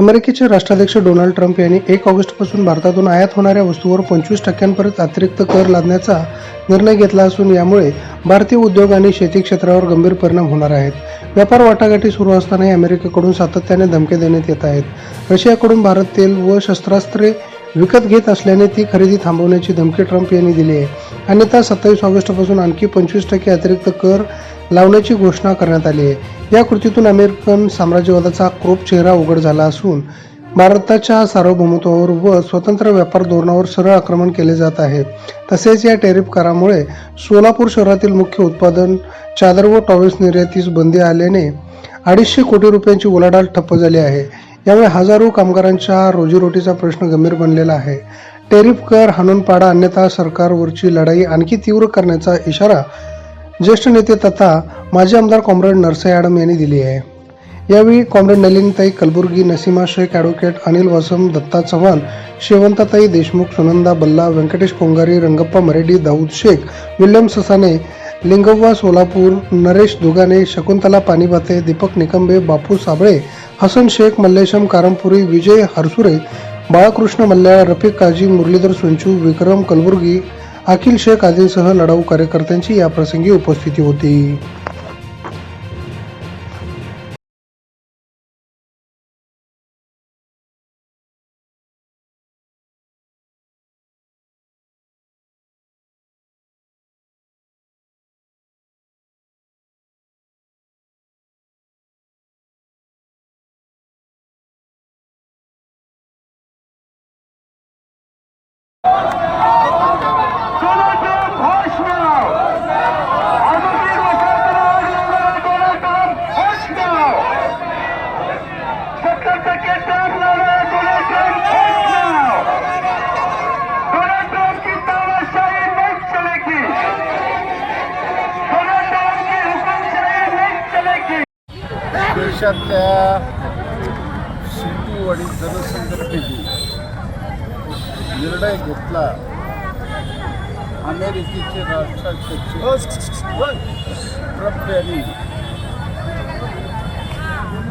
अमेरिकेचे राष्ट्राध्यक्ष Donald Trump यांनी एक ऑगस्टपासून भारतातून आयात होणाऱ्या वस्तूवर पंचवीस टक्क्यांपर्यंत अतिरिक्त कर लादण्याचा निर्णय घेतला असून यामुळे भारतीय उद्योग आणि शेती क्षेत्रावर गंभीर परिणाम होणार आहेत. व्यापार वाटाघाटी सुरू असतानाही अमेरिकेकडून सातत्याने धमके देण्यात येत आहेत. रशियाकडून भारत तेल व शस्त्रास्त्रे विकत घेत असल्याने ती खरेदी थांबवण्याची धमकी ट्रम्प यांनी दिली आहे. अन्यथा सत्तावीस ऑगस्टपासून आणखी पंचवीस टक्के अतिरिक्त कर लावण्याची घोषणा करण्यात आली आहे. या कृतीतून अमेरिकन साम्राज्यवादाचा क्रोप चेहरा उघड झाला असून भारताच्या सार्वभौमत्वावर व स्वतंत्र व्यापार धोरणावर सरळ आक्रमण केले जात आहे. तसेच या टेरिफ करामुळे सोलापूर शहरातील मुख्य उत्पादन चादर व टॉवेल्स निर्यातीस बंदी आल्याने अडीचशे कोटी रुपयांची उलाढाल ठप्प झाली आहे. यामुळे हजारो कामगारांच्या रोजीरोटीचा प्रश्न गंभीर बनलेला आहे. टेरिफ कर हाणून पाडा अन्यथा सरकारवरची लढाई आणखी तीव्र करण्याचा इशारा ज्येष्ठ नेते तथा माजी आमदार कॉम्रेड नरसय आडम यांनी दिली आहे. यावेळी comrade Nalintai Kalburgi Nasima Shaikh advocate Anil Vasam Datta Chavan Shevantatai Deshmukh Sunanda Balla Venkatesh Kongari Rangappa Maredi Daud Shaikh William Sasane Lingavva Solapur Naresh Dugane Shakuntala Panibate Deepak Nikambe Bapu Sable Hasan Shaikh Malleshams Karampuri Vijay Harsure Balkrishna Mallyal Rafiq Kazi Muralidhar Sunchu Vikram Kalburgi Akhil Shaikh आदींसह लढाऊ कार्यकर्त्यांची याप्रसंगी उपस्थिती होती. देशातल्या शेती आणि जनसंघटनेने निर्णय घेतला. अमेरिकेचे राष्ट्राध्यक्ष ट्रम्प यांनी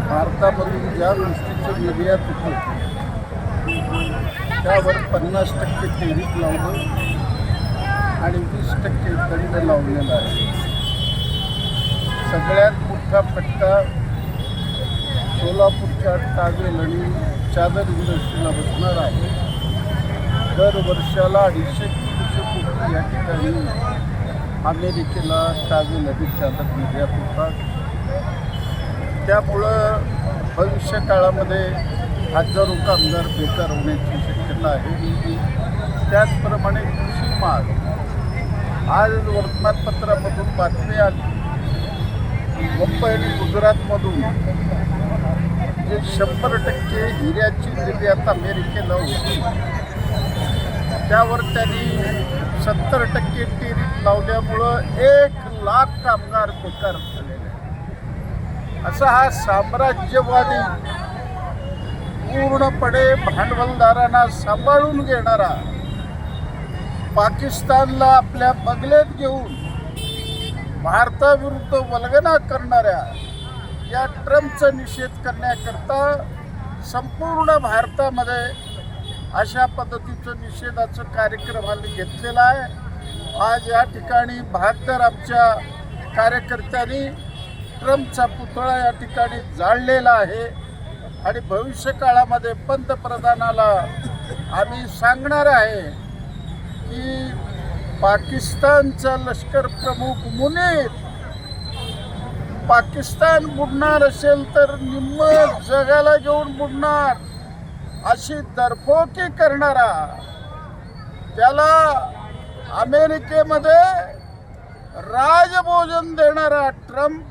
भारतामधून ज्या गोष्टीचं निर्यात होतं त्यावर पन्नास टक्के टेरिफ लावलं आणि वीस टक्के दंड लावलेला आहे. सगळ्यात मोठा फटका सोलापूरच्या टावेल आणि चादर इंडस्ट्रीला बसणार आहे. दर वर्षाला अडीचशे तीनशे कोटी या ठिकाणी अमेरिकेला टावेल आणि चादर निर्यात होतात. त्यामुळं भविष्य काळामध्ये हजारो कामगार बेकार होण्याची शक्यता आहे. त्याचप्रमाणे कृषी माल. आज वर्तमानपत्रामधून बातमी आली. मुंबई आणि गुजरातमधून म्हणजे शंभर टक्के हिऱ्याची निर्यात अमेरिकेला होती. त्यावर त्यांनी सत्तर टक्के टेरिफ लावल्यामुळं एक लाख कामगार बेकार झालेले असा हा साम्राज्यवादी पूर्णपणे भांडवलदारांना सांभाळून घेणारा पाकिस्तानला आपल्या बगलेत घेऊन भारताविरुद्ध वल्गना करणाऱ्या या ट्रम्पचा निषेध करण्याकरता संपूर्ण भारतामध्ये अशा पद्धतीचं निषेधाचं कार्यक्रम आम्ही घेतलेला आहे. आज या ठिकाणी बहात्तर आमच्या कार्यकर्त्यांनी ट्रम्पचा पुतळा या ठिकाणी जाळलेला आहे. आणि भविष्य काळामध्ये पंतप्रधानाला आम्ही सांगणार आहे की पाकिस्तानचा लष्कर प्रमुख मुनीर पाकिस्तान बुडणार असेल तर निम्म जगाला घेऊन बुडणार. अशी दरफोकी करणारा त्याला अमेरिकेमध्ये राजभोजन देणारा ट्रम्प.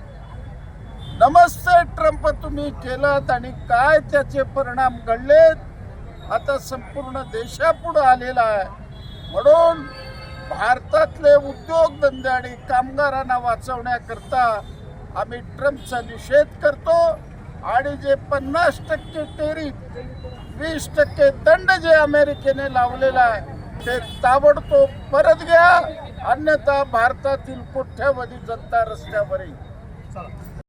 नमस्ते ट्रम्प तुम्ही केलात आणि काय त्याचे परिणाम घडलेत? आता संपूर्ण देशापुढं आलेला आहे. म्हणून भारतातले उद्योगधंदे आणि कामगारांना वाचवण्याकरता आम्ही ट्रम्पचा निषेध करतो आणि जे पन्नास टक्के टेरिफ वीस टक्के दंड जे अमेरिकेने लावलेला आहे ते ताबडतोब परत घ्या. अन्यथा भारतातील कोट्यावधी जनता रस्त्यावर येईल